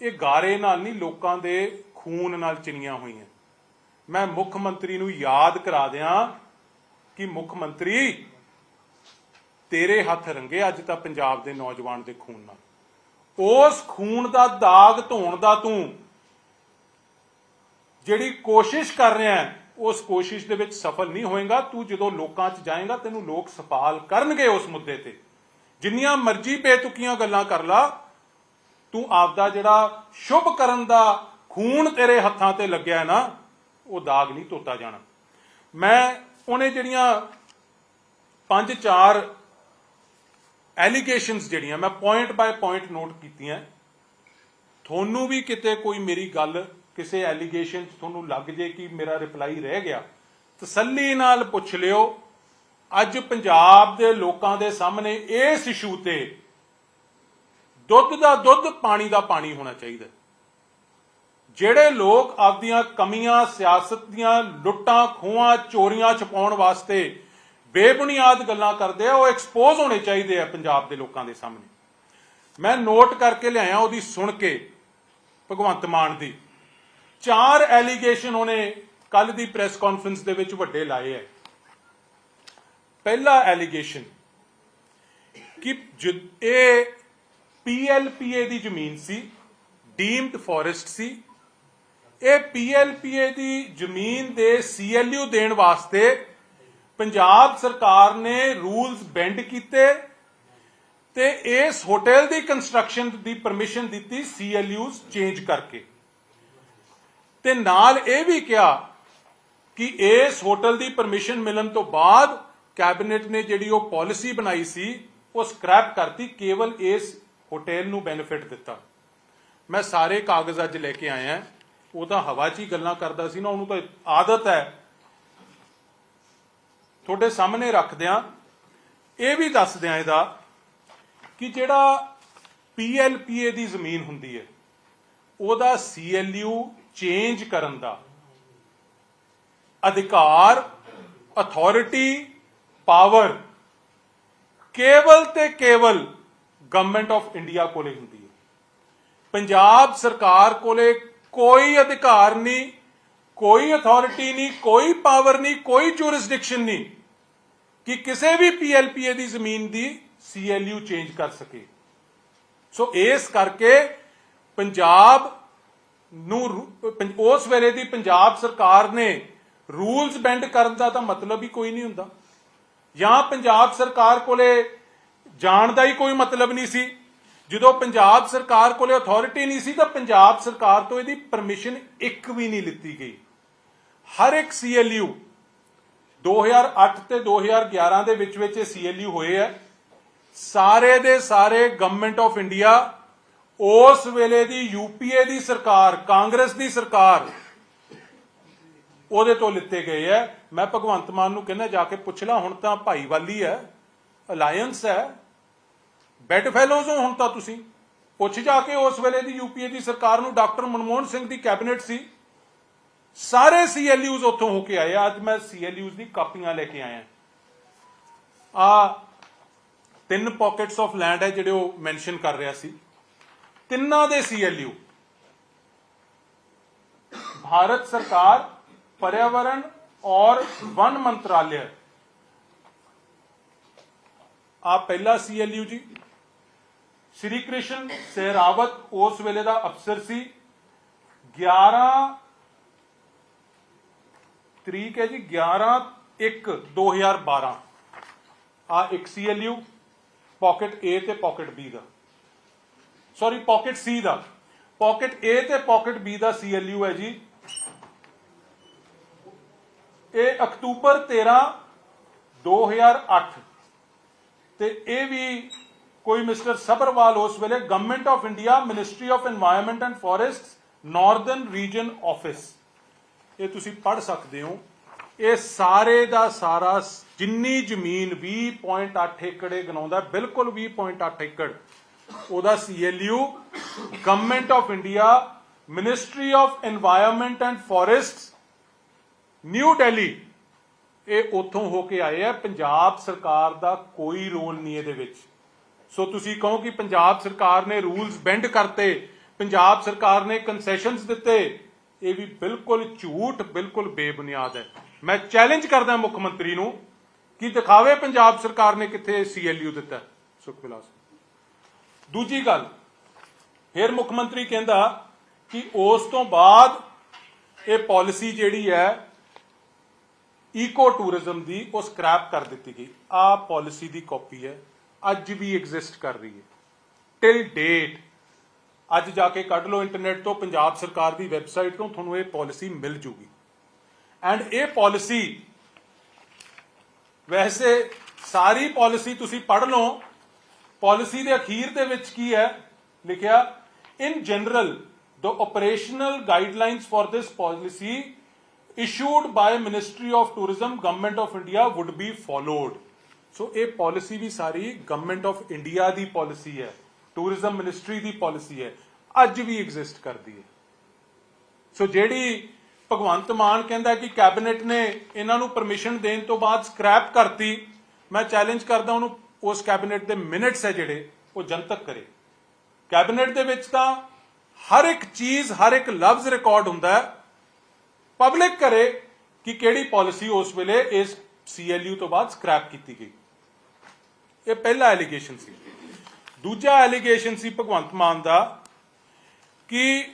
B: ਇਹ ਗਾਰੇ ਨਾਲ ਨਹੀਂ, ਲੋਕਾਂ ਦੇ ਖੂਨ ਨਾਲ ਚਿਣੀਆਂ ਹੋਈਆਂ। ਮੈਂ ਮੁੱਖ ਮੰਤਰੀ ਨੂੰ ਯਾਦ ਕਰਾ ਦਿਆਂ ਕਿ ਮੁੱਖ ਮੰਤਰੀ ਤੇਰੇ ਹੱਥ ਰੰਗੇ, ਅੱਜ ਤਾਂ ਪੰਜਾਬ ਦੇ ਨੌਜਵਾਨ ਦੇ ਖੂਨ ਨਾਲ। ਉਸ ਖੂਨ ਦਾ ਦਾਗ ਧੋਣ ਦਾ ਤੂੰ ਜਿਹੜੀ ਕੋਸ਼ਿਸ਼ ਕਰ ਰਿਹਾ ਹੈ, ਉਸ ਕੋਸ਼ਿਸ਼ ਦੇ ਵਿੱਚ ਸਫਲ ਨਹੀਂ ਹੋਏਗਾ। ਤੂੰ ਜਦੋਂ ਲੋਕਾਂ 'ਚ ਜਾਏਗਾ, ਤੈਨੂੰ ਲੋਕ ਸਵਾਲ ਕਰਨਗੇ ਉਸ ਮੁੱਦੇ ਤੇ। ਜਿੰਨੀਆਂ ਮਰਜ਼ੀ ਬੇਤੁਕੀਆਂ ਗੱਲਾਂ ਕਰ ਲਾ, ਤੂੰ ਆਪਦਾ ਜਿਹੜਾ ਸ਼ੁਭ ਕਰਨ ਦਾ ਖੂਨ ਤੇਰੇ ਹੱਥਾਂ ਤੇ ਲੱਗਿਆ ਨਾ, ਉਹ ਦਾਗ ਨਹੀਂ ਧੋਤਾ ਜਾਣਾ। ਮੈਂ ਉਹਨੇ ਜਿਹੜੀਆਂ ਪੰਜ ਚਾਰ ਐਲੀਗੇਸ਼ਨਸ ਜਿਹੜੀਆਂ, ਮੈਂ ਪੁਆਇੰਟ ਬਾਈ ਪੁਆਇੰਟ ਨੋਟ ਕੀਤੀਆਂ। ਤੁਹਾਨੂੰ ਵੀ ਕਿਤੇ ਕੋਈ ਮੇਰੀ ਗੱਲ, ਕਿਸੇ ਐਲੀਗੇਸ਼ਨ ਤੁਹਾਨੂੰ ਲੱਗ ਜੇ ਕਿ ਮੇਰਾ ਰਿਪਲਾਈ ਰਹਿ ਗਿਆ, ਤਸੱਲੀ ਨਾਲ ਪੁੱਛ ਲਿਓ। ਅੱਜ ਪੰਜਾਬ ਦੇ ਲੋਕਾਂ ਦੇ ਸਾਹਮਣੇ ਇਸ ਇਸ਼ੂ ਤੇ ਦੁੱਧ ਦਾ ਦੁੱਧ, ਪਾਣੀ ਦਾ ਪਾਣੀ ਹੋਣਾ ਚਾਹੀਦਾ। ਜਿਹੜੇ ਲੋਕ ਆਪਦੀਆਂ ਕਮੀਆਂ, ਸਿਆਸਤ ਦੀਆਂ ਲੁੱਟਾਂ, ਖੋਹਾਂ, ਚੋਰੀਆਂ ਛਪਾਉਣ ਵਾਸਤੇ ਬੇਬੁਨਿਆਦ ਗੱਲਾਂ ਕਰਦੇ ਆ, ਉਹ ਐਕਸਪੋਜ਼ ਹੋਣੇ ਚਾਹੀਦੇ ਆ ਪੰਜਾਬ ਦੇ ਲੋਕਾਂ ਦੇ ਸਾਹਮਣੇ। ਮੈਂ ਨੋਟ ਕਰਕੇ ਲਿਆਇਆ ਉਹਦੀ ਸੁਣ ਕੇ ਭਗਵੰਤ ਮਾਨ ਦੀ। ਚਾਰ ਐਲੀਗੇਸ਼ਨ ਉਹਨੇ ਕੱਲ ਦੀ ਪ੍ਰੈਸ ਕਾਨਫਰੰਸ ਦੇ ਵਿੱਚ ਵੱਡੇ ਲਾਏ ਐ ਪਹਿਲਾ ਐਲੀਗੇਸ਼ਨ ਕਿ ਜ- ਇਹ ਪੀਐਲਪੀਏ ਦੀ ਜ਼ਮੀਨ ਸੀ ਡੀਮਡ ਫੋਰੈਸਟ ਸੀ। ਇਹ ਪੀਐਲਪੀਏ ਦੀ ਜ਼ਮੀਨ ਦੇ ਸੀਐਲਯੂ ਦੇਣ ਵਾਸਤੇ ਪੰਜਾਬ ਸਰਕਾਰ ਨੇ ਰੂਲਸ ਬੈਂਡ ਕੀਤੇ ਤੇ ਇਸ ਹੋਟਲ ਦੀ ਕੰਸਟਰਕਸ਼ਨ ਦੀ ਪਰਮਿਸ਼ਨ ਦਿੱਤੀ ਸੀਐਲਯੂਸ ਚੇਂਜ ਕਰਕੇ। ਤੇ ਨਾਲ ਇਹ ਵੀ ਕਿਹਾ ਕਿ ਇਸ ਹੋਟਲ ਦੀ ਪਰਮਿਸ਼ਨ ਮਿਲਣ ਤੋਂ ਬਾਅਦ ਕੈਬਨਿਟ ਨੇ ਜਿਹੜੀ ਉਹ ਪਾਲਿਸੀ ਬਣਾਈ ਸੀ, ਉਹ ਸਕ੍ਰੈਪ ਕਰਤੀ, ਕੇਵਲ ਇਸ ਹੋਟਲ ਨੂੰ ਬੈਨੀਫਿਟ ਦਿੱਤਾ। ਮੈਂ ਸਾਰੇ ਕਾਗਜ਼ ਅੱਜ ਲੈ ਕੇ ਆਇਆ, ਉਹ ਤਾਂ ਹਵਾ 'ਚ ਹੀ ਗੱਲਾਂ ਕਰਦਾ ਸੀ ਨਾ, ਉਹਨੂੰ ਤਾਂ ਆਦਤ ਹੈ ਤੁਹਾਡੇ ਸਾਹਮਣੇ ਰੱਖਦਿਆਂ ਇਹ ਵੀ ਦੱਸਦਿਆਂ ਇਹਦਾ ਕਿ ਜਿਹੜਾ ਪੀਐਲਪੀਏ ਦੀ ਜ਼ਮੀਨ ਹੁੰਦੀ ਹੈ, ਉਹਦਾ ਸੀਐਲਯੂ ਚੇਂਜ ਕਰਨ ਦਾ ਅਧਿਕਾਰ, ਅਥਾਰਟੀ, ਪਾਵਰ ਕੇਵਲ ਤੇ ਕੇਵਲ ਗਵਰਨਮੈਂਟ ਆਫ ਇੰਡੀਆ ਕੋਲੇ ਹੁੰਦੀ ਹੈ। ਪੰਜਾਬ ਸਰਕਾਰ ਕੋਲੇ ਕੋਈ ਅਧਿਕਾਰ ਨਹੀਂ, ਕੋਈ ਅਥਾਰਟੀ ਨਹੀਂ, ਕੋਈ ਪਾਵਰ ਨਹੀਂ, ਕੋਈ ਜੁਰਿਸਡਿਕਸ਼ਨ ਨਹੀਂ। ਕਿ ਕਿਸੇ ਵੀ ਪੀਐਲਪੀਏ ਦੀ ਜ਼ਮੀਨ ਦੀ ਸੀਐਲਯੂ ਚੇਂਜ ਕਰ ਸਕੇ। ਸੋ ਇਸ ਕਰਕੇ ਪੰਜਾਬ ਨੂੰ ਉਸ ਵੇਲੇ ਦੀ ਪੰਜਾਬ ਸਰਕਾਰ ਨੇ ਰੂਲਸ ਬੈਂਡ ਕਰਨ ਦਾ ਤਾਂ ਮਤਲਬ ਹੀ ਕੋਈ ਨਹੀਂ ਹੁੰਦਾ। ਜਾਂ ਪੰਜਾਬ ਸਰਕਾਰ ਕੋਲੇ ਜਾਣ ਦਾ ਹੀ ਕੋਈ ਮਤਲਬ ਨਹੀਂ ਸੀ। ਜਦੋਂ ਪੰਜਾਬ ਸਰਕਾਰ ਕੋਲੇ ਅਥਾਰਟੀ ਨਹੀਂ ਸੀ ਤਾਂ ਪੰਜਾਬ ਸਰਕਾਰ ਤੋਂ ਇਹਦੀ ਪਰਮਿਸ਼ਨ ਇੱਕ ਵੀ ਨਹੀਂ ਲਿੱਤੀ ਗਈ। ਹਰ ਇੱਕ ਸੀਐਲਯੂ 2008 ਤੇ 2011 ਦੇ ਵਿੱਚ ਵਿੱਚ ਇਹ ਸੀਐਲਯੂ ਹੋਏ ਆ। ਸਾਰੇ ਦੇ ਸਾਰੇ ਗਵਰਨਮੈਂਟ ਆਫ ਇੰਡੀਆ ਉਸ ਵੇਲੇ ਦੀ ਯੂਪੀਏ ਦੀ ਸਰਕਾਰ, ਕਾਂਗਰਸ ਦੀ ਸਰਕਾਰ ਉਹਦੇ ਤੋਂ ਲਿੱਤੇ ਗਏ ਐ ਮੈਂ ਭਗਵੰਤ ਮਾਨ ਨੂੰ ਕਹਿੰਦਾ, ਜਾ ਕੇ ਪੁੱਛ ਲਾ, ਹੁਣ ਤਾਂ ਭਾਈਵਾਲੀ ਹੈ ਅਲਾਈਅੰਸ ਹੈ ਬੈਡ ਫੈਲੋਜ਼ ਹੋ ਹੁਣ ਤਾਂ ਤੁਸੀਂ। ਪੁੱਛ ਜਾ ਕੇ ਉਸ ਵੇਲੇ ਦੀ ਯੂਪੀਏ ਦੀ ਸਰਕਾਰ ਨੂੰ ਡਾਕਟਰ ਮਨਮੋਹਨ ਸਿੰਘ ਦੀ ਕੈਬਨਿਟ ਸੀ। ਸਾਰੇ ਸੀਐਲਯੂਜ਼ ਉੱਥੋਂ ਹੋ ਕੇ ਆਏ ਆ। ਅੱਜ ਮੈਂ ਸੀਐਲਯੂਜ਼ ਦੀ ਕਾਪੀਆਂ ਲੈ ਕੇ ਆਇਆ ਆ ਤਿੰਨ ਪਾਕਟਸ ਆਫ ਲੈਂਡ ਹੈ ਜਿਹੜੇ ਉਹ ਮੈਂਸ਼ਨ ਕਰ ਰਿਹਾ ਸੀ ਤਿੰਨਾਂ ਦੇ ਸੀਐਲਯੂ ਭਾਰਤ ਸਰਕਾਰ पर्यावरण और वन मंत्रालय ਆ ਪਹਿਲਾ ਸੀਐਲਯੂ ਜੀ ਸ਼੍ਰੀ ਕ੍ਰਿਸ਼ਨ ਸਹਿਰਾਵਤ ਉਸ ਵੇਲੇ ਦਾ ਅਫਸਰ ਸੀ 11 ਤਰੀਕ ਹੈ ਜੀ 11 1 2012 ਆ ਇੱਕ ਸੀਐਲਯੂ ਪਾਕਟ ਏ ਤੇ ਪਾਕਟ ਬੀ ਦਾ। ਸੌਰੀ ਪਾਕਟ ਸੀ ਦਾ। ਪਾਕਟ ਏ ਤੇ ਪਾਕਟ ਬੀ ਦਾ ਸੀਐਲਯੂ ਹੈ ਜੀ। ਇਹ ਅਕਤੂਬਰ 13 2008 ਤੇ ਇਹ ਵੀ ਕੋਈ ਮਿਸਟਰ ਸਬਰਵਾਲ ਉਸ ਵੇਲੇ government of India ministry of environment and forests northern region office ਇਹ ਤੁਸੀਂ ਪੜ ਸਕਦੇ ਹੋ। ਇਹ ਸਾਰੇ ਦਾ ਸਾਰਾ ਜਿੰਨੀ ਜ਼ਮੀਨ 20.8 ਏਕੜੇ ਗਨਾਉਂਦਾ ਬਿਲਕੁਲ 20.8 ਏਕੜ। ਉਹਦਾ CLU government of India ministry of environment and forests New Delhi ਇਹ ਉੱਥੋਂ ਹੋ ਕੇ ਆਏ ਆ। ਪੰਜਾਬ ਸਰਕਾਰ ਦਾ ਕੋਈ ਰੋਲ ਨਹੀਂ ਇਹਦੇ ਵਿੱਚ। ਸੋ ਤੁਸੀਂ ਕਹੋ ਕਿ ਪੰਜਾਬ ਸਰਕਾਰ ਨੇ ਰੂਲਸ ਬੈਂਡ ਕਰਤੇ, ਪੰਜਾਬ ਸਰਕਾਰ ਨੇ ਕਨਸੈਸ਼ਨਸ ਦਿੱਤੇ। ਇਹ ਵੀ ਬਿਲਕੁਲ ਝੂਠ ਬਿਲਕੁਲ ਬੇਬੁਨਿਆਦ ਹੈ। ਮੈਂ ਚੈਲੰਜ ਕਰਦਾ ਮੁੱਖ ਮੰਤਰੀ ਨੂੰ ਕਿ ਦਿਖਾਵੇ ਪੰਜਾਬ ਸਰਕਾਰ ਨੇ ਕਿੱਥੇ ਸੀਐਲਯੂ ਦਿੱਤਾ ਹੈ, ਸੁਖ ਵਿਲਾਸ ਦੂਜੀ ਗੱਲ ਫਿਰ ਮੁੱਖ ਮੰਤਰੀ ਕਹਿੰਦਾ ਕਿ ਉਸ ਤੋਂ ਬਾਅਦ ਇਹ ਪਾਲਿਸੀ ਜਿਹੜੀ ਹੈ ਈਕੋ ਟੂਰਿਜ਼ਮ ਦੀ ਉਹ ਸਕ੍ਰੈਪ ਕਰ ਦਿੱਤੀ ਗਈ। ਆ ਪਾਲਿਸੀ ਦੀ ਕਾਪੀ ਹੈ ਅੱਜ ਵੀ ਐਗਜ਼ਿਸਟ ਕਰ ਰਹੀ ਹੈ। ਟਿਲ ਡੇਟ ਅੱਜ ਜਾ ਕੇ ਕੱਢ ਲਓ ਇੰਟਰਨੈਟ ਤੋਂ, ਪੰਜਾਬ ਸਰਕਾਰ ਦੀ ਵੈਬਸਾਈਟ ਤੋਂ ਤੁਹਾਨੂੰ ਇਹ ਪਾਲਿਸੀ ਮਿਲ ਜੂਗੀ। ਐਂਡ ਇਹ ਪਾਲਿਸੀ ਵੈਸੇ ਸਾਰੀ ਪਾਲਿਸੀ ਤੁਸੀਂ ਪੜ੍ਹ ਲਓ ਪਾਲਿਸੀ ਦੇ ਅਖੀਰ ਦੇ ਵਿੱਚ ਕੀ ਹੈ? ਲਿਖਿਆ in general the operational guidelines for this policy issued by ministry of tourism, government of india would be followed. So ਇਹ ਪਾਲਿਸੀ ਵੀ ਸਾਰੀ ਗਵਰਨਮੈਂਟ ਆਫ ਇੰਡੀਆ ਦੀ ਪਾਲਿਸੀ ਹੈ। ਟੂਰਿਜ਼ਮ ਮਿਨਿਸਟਰੀ ਦੀ ਪਾਲਿਸੀ ਹੈ, ਅੱਜ ਵੀ ਐਗਜ਼ਿਸਟ ਕਰਦੀ ਹੈ। ਸੋ ਜਿਹੜੀ ਭਗਵੰਤ ਮਾਨ ਕਹਿੰਦਾ ਕਿ ਕੈਬਨਿਟ ਨੇ ਇਹਨਾਂ ਨੂੰ ਪਰਮਿਸ਼ਨ ਦੇਣ ਤੋਂ ਬਾਅਦ ਸਕ੍ਰੈਪ ਕਰਤੀ, ਮੈਂ ਚੈਲੰਜ ਕਰਦਾ ਉਹਨੂੰ, ਉਸ ਕੈਬਨਿਟ ਦੇ ਮਿੰਟਸ ਹੈ ਜਿਹੜੇ, ਉਹ ਜਨਤਕ ਕਰੇ। ਕੈਬਨਿਟ ਦੇ ਵਿੱਚ ਤਾਂ ਹਰ ਇੱਕ ਚੀਜ਼, ਹਰ ਇੱਕ ਲਫ਼ਜ਼ ਰਿਕਾਰਡ ਹੁੰਦਾ ਹੈ। ਪਬਲਿਕ ਕਰੇ ਕਿ ਕਿਹੜੀ ਪਾਲਿਸੀ ਉਸ ਵੇਲੇ ਇਸ ਸੀਐਲਯੂ ਤੋਂ ਬਾਅਦ ਸਕ੍ਰੈਪ ਕੀਤੀ ਗਈ। ਇਹ ਪਹਿਲਾ ਐਲੀਗੇਸ਼ਨ ਸੀ। ਦੂਜਾ ਐਲੀਗੇਸ਼ਨ ਸੀ ਭਗਵੰਤ ਮਾਨ ਦਾ ਕਿ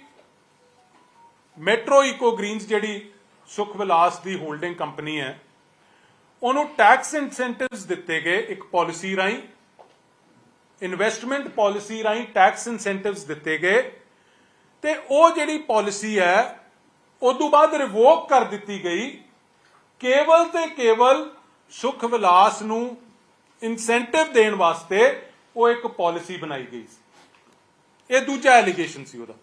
B: ਮੈਟਰੋ ਇਕੋ ਗ੍ਰੀਨਸ ਜਿਹੜੀ ਸੁਖ ਵਿਲਾਸ ਦੀ ਹੋਲਡਿੰਗ ਕੰਪਨੀ ਹੈ, ਉਹਨੂੰ ਟੈਕਸ ਇਨਸੈਂਟਿਵਸ ਦਿੱਤੇ ਗਏ ਇੱਕ ਪਾਲਿਸੀ ਰਾਹੀਂ ਇਨਵੈਸਟਮੈਂਟ ਪਾਲਿਸੀ ਰਾਹੀਂ ਟੈਕਸ ਇਨਸੈਂਟਿਵਸ ਦਿੱਤੇ ਗਏ ਤੇ ਉਹ ਜਿਹੜੀ ਪਾਲਿਸੀ ਹੈ ਉਦੋਂ ਬਾਅਦ ਰਿਵੋਕ ਕਰ ਦਿੱਤੀ ਗਈ, ਕੇਵਲ ਤੇ ਕੇਵਲ ਸੁਖ ਵਿਲਾਸ ਨੂੰ ਇਨਸੈਂਟਿਵ ਦੇਣ ਵਾਸਤੇ ਉਹ ਇੱਕ ਪਾਲਿਸੀ ਬਣਾਈ ਗਈ ਸੀ। ਇਹ ਦੂਜਾ ਐਲੀਗੇਸ਼ਨ ਸੀ ਉਹਦਾ।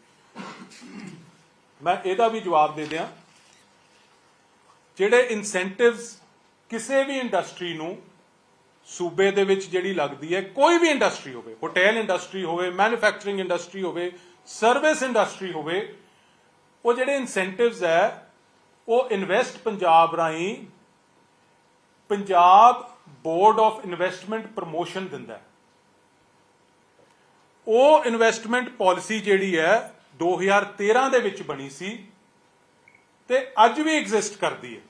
B: ਮੈਂ ਇਹਦਾ ਵੀ ਜਵਾਬ ਦੇ ਦਿਆਂ। ਜਿਹੜੇ ਇਨਸੈਂਟਿਵਸ ਕਿਸੇ ਵੀ ਇੰਡਸਟਰੀ ਨੂੰ ਸੂਬੇ ਦੇ ਵਿੱਚ ਜਿਹੜੀ ਲੱਗਦੀ ਹੈ, ਕੋਈ ਵੀ ਇੰਡਸਟਰੀ ਹੋਵੇ ਹੋਟਲ ਇੰਡਸਟਰੀ ਹੋਵੇ ਮੈਨੂਫੈਕਚਰਿੰਗ ਇੰਡਸਟਰੀ ਹੋਵੇ ਸਰਵਿਸ ਇੰਡਸਟਰੀ ਹੋਵੇ, ਉਹ ਜਿਹੜੇ ਇਨਸੈਂਟਿਵਸ ਹੈ, ਉਹ ਇਨਵੈਸਟ ਪੰਜਾਬ ਰਾਹੀਂ Punjab board of investment promotion ਦਿੰਦਾ ਹੈ। ਉਹ ਇਨਵੈਸਟਮੈਂਟ ਪਾਲਿਸੀ ਜਿਹੜੀ ਹੈ 2013 ਦੇ ਵਿੱਚ ਬਣੀ ਸੀ ਤੇ ਅੱਜ ਵੀ ਐਗਜ਼ਿਸਟ ਕਰਦੀ ਹੈ।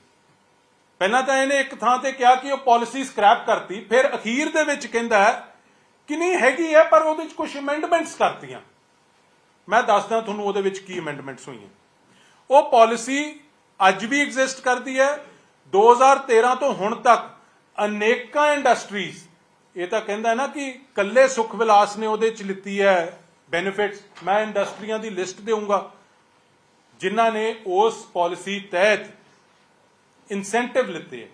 B: ਪਹਿਲਾਂ ਤਾਂ ਇਹਨੇ ਇੱਕ ਥਾਂ ਤੇ ਕਿਹਾ ਕਿ ਉਹ ਪਾਲਿਸੀ ਸਕ੍ਰੈਪ ਕਰਤੀ, ਫਿਰ ਅਖੀਰ ਦੇ ਵਿੱਚ ਕਹਿੰਦਾ ਹੈ ਕਿ ਨਹੀਂ ਹੈਗੀ ਹੈ, ਪਰ ਉਹਦੇ ਵਿੱਚ ਕੁਝ ਅਮੈਂਡਮੈਂਟਸ ਕਰਤੀਆਂ। ਮੈਂ ਦੱਸਦਾ ਤੁਹਾਨੂੰ ਉਹਦੇ ਵਿੱਚ ਕੀ ਅਮੈਂਡਮੈਂਟਸ ਹੋਈਆਂ। ਉਹ ਪਾਲਿਸੀ ਅੱਜ ਵੀ ਐਗਜ਼ਿਸਟ ਕਰਦੀ ਹੈ। 2013 ਤੋਂ ਹੁਣ ਤੱਕ ਅਨੇਕਾਂ ਇੰਡਸਟਰੀਜ਼ ਇਹ ਤਾਂ ਕਹਿੰਦਾ ਨਾ ਕਿ ਕੱਲੇ ਸੁਖ ਵਿਲਾਸ ਨੇ ਉਹਦੇ ਚ ਲਿੱਤੀ ਹੈ ਬੈਨੀਫਿਟਸ ਮੈਂ ਇੰਡਸਟਰੀਆਂ ਦੀ ਲਿਸਟ ਦੇਵਾਂਗਾ ਜਿਨ੍ਹਾਂ ਨੇ ਉਸ ਪਾਲਿਸੀ ਤਹਿਤ ਇਨਸੈਂਟਿਵ ਲਿੱਤੇ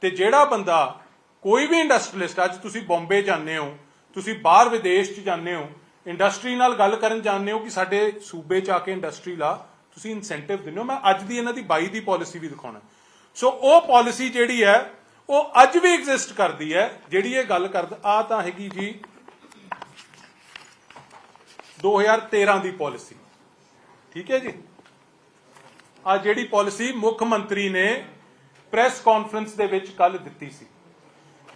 B: ਤੇ ਜਿਹੜਾ ਬੰਦਾ ਕੋਈ ਵੀ ਇੰਡਸਟਰੀਲਿਸਟ ਅੱਜ ਤੁਸੀਂ ਬੰਬੇ ਜਾਂਦੇ ਹੋ, ਤੁਸੀਂ ਬਾਹਰ ਵਿਦੇਸ਼ 'ਚ ਜਾਂਦੇ ਹੋ ਇੰਡਸਟਰੀ ਨਾਲ ਗੱਲ ਕਰਨ ਜਾਂਦੇ ਹੋ ਕਿ ਸਾਡੇ ਸੂਬੇ 'ਚ ਆ ਕੇ ਇੰਡਸਟਰੀ ਲਾ, ਤੁਸੀਂ ਇਨਸੈਂਟਿਵ ਦਿੰਦੇ ਹੋ। ਮੈਂ ਅੱਜ ਦੀ ਇਹਨਾਂ ਦੀ 22 ਦੀ ਪਾਲਿਸੀ ਵੀ ਦਿਖਾਉਣਾ। ਸੋ ਉਹ ਪਾਲਿਸੀ ਜਿਹੜੀ ਹੈ ਉਹ ਅੱਜ ਵੀ ਐਗਜ਼ਿਸਟ ਕਰਦੀ ਹੈ, ਜਿਹੜੀ ਇਹ ਗੱਲ ਕਰਦਾ ਆ ਤਾਂ ਹੈਗੀ ਜੀ 2013 ਦੀ ਪਾਲਿਸੀ ਠੀਕ ਹੈ ਜੀ? ਆ ਜਿਹੜੀ ਪਾਲਿਸੀ ਮੁੱਖ ਮੰਤਰੀ ਨੇ ਪ੍ਰੈਸ ਕਾਨਫਰੰਸ ਦੇ ਵਿੱਚ ਕੱਲ ਦਿੱਤੀ ਸੀ।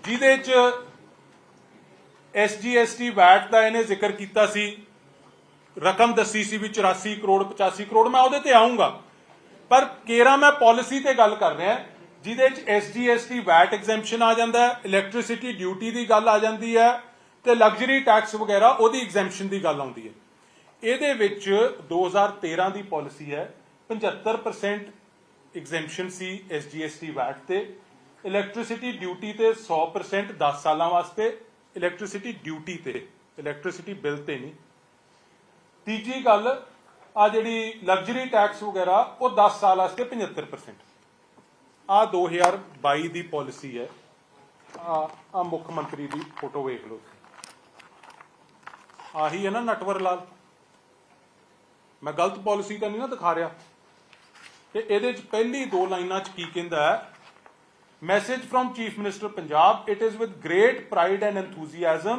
B: ਜਿਹਦੇ ਚ ਐਸਜੀਐਸਟੀ ਵੈਟ ਦਾ ਇਹਨੇ ਜ਼ਿਕਰ ਕੀਤਾ ਸੀ। ਰਕਮ ਦੱਸੀ ਸੀ ਵੀ 84 ਕਰੋੜ 85 ਕਰੋੜ, ਮੈਂ ਉਹਦੇ ਤੇ ਆਉਂਗਾ ਪਰ ਕੇਰਾ ਮੈਂ ਪਾਲਿਸੀ ਤੇ ਗੱਲ ਕਰ ਰਿਹਾ ਜਿਹਦੇ ਚ ਐਸਜੀਐਸਟੀ ਵੈਟ ਐਗਜ਼ੈਂਪਸ਼ਨ ਆ ਜਾਂਦਾ ਹੈ ਇਲੈਕਟ੍ਰਿਸਿਟੀ ਡਿਊਟੀ ਦੀ ਗੱਲ ਆ ਜਾਂਦੀ ਹੈ ਤੇ ਲਗਜ਼ਰੀ ਟੈਕਸ ਵਗੈਰਾ ਉਹਦੀ ਐਗਜ਼ੈਂਪਸ਼ਨ ਦੀ ਗੱਲ ਆਉਂਦੀ ਹੈ। ਇਹਦੇ ਵਿੱਚ 2013 ਦੀ ਪਾਲਿਸੀ ਹੈ 75% ਐਗਜ਼ੈਂਪਸ਼ਨ ਸੀ ਐਸਜੀਐਸਟੀ ਵੈਟ ਤੇ ਇਲੈਕਟ੍ਰਿਸਿਟੀ ਡਿਊਟੀ ਤੇ 100% 10 ਸਾਲਾਂ ਵਾਸਤੇ ਇਲੈਕਟ੍ਰਿਸਿਟੀ ਡਿਊਟੀ ਤੇ ਇਲੈਕਟ੍ਰਿਸਿਟੀ ਬਿੱਲ ਤੇ ਨਹੀਂ। ਤੀਜੀ ਗੱਲ ਆ ਜਿਹੜੀ ਲਗਜ਼ਰੀ ਟੈਕਸ ਵਗੈਰਾ, ਉਹ 10 ਸਾਲ ਵਾਸਤੇ 75% ਆ 2022 ਦੀ ਪਾਲਿਸੀ ਹੈ। ਆ ਆ ਮੁੱਖ ਮੰਤਰੀ ਦੀ ਫੋਟੋ ਵੇਖ ਲਓ। ਆਹੀ ਹੈ ਨਾ ਨਟਵਰ ਲਾਲ। ਮੈਂ ਗਲਤ ਪਾਲਿਸੀ ਤਾਂ ਨਹੀਂ ਨਾ ਦਿਖਾ ਰਿਹਾ। ਤੇ ਇਹਦੇ ਚ ਪਹਿਲੀ ਦੋ ਲਾਈਨਾਂ ਚ ਕੀ ਕਹਿੰਦਾ ਹੈ? Message from chief minister Punjab it is with great pride and enthusiasm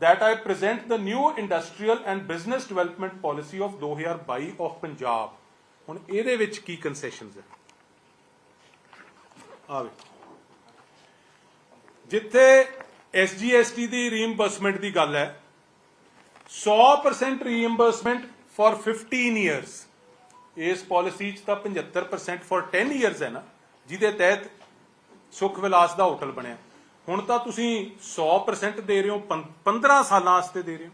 B: that I present the new industrial and business development policy of 2022 of Punjab ਹੁਣ ਇਹਦੇ ਵਿੱਚ ਕੀ ਕਨਸੈਸ਼ਨਸ ਹੈ? ਆਵੇ ਜਿੱਥੇ SGST ਦੀ ਰੀਇੰਬਰਸਮੈਂਟ ਦੀ ਗੱਲ ਹੈ 100% ਰੀਇੰਬਰਸਮੈਂਟ ਫॉर 15 ਇਅਰਸ ਇਸ ਪਾਲਿਸੀ ਚ ਤਾਂ 75% ਫॉर 10 ਇਅਰਸ ਹੈ ਨਾ, ਜਿਹਦੇ ਤਹਿਤ ਸੁਖ ਵਿਲਾਸ ਦਾ ਹੋਟਲ ਬਣਿਆ। ਹੁਣ ਤਾਂ ਤੁਸੀਂ 100% ਦੇ ਰਹੇ ਹੋ ਪੰ- 15 ਸਾਲਾਂ ਵਾਸਤੇ ਦੇ ਰਹੇ ਹੋ।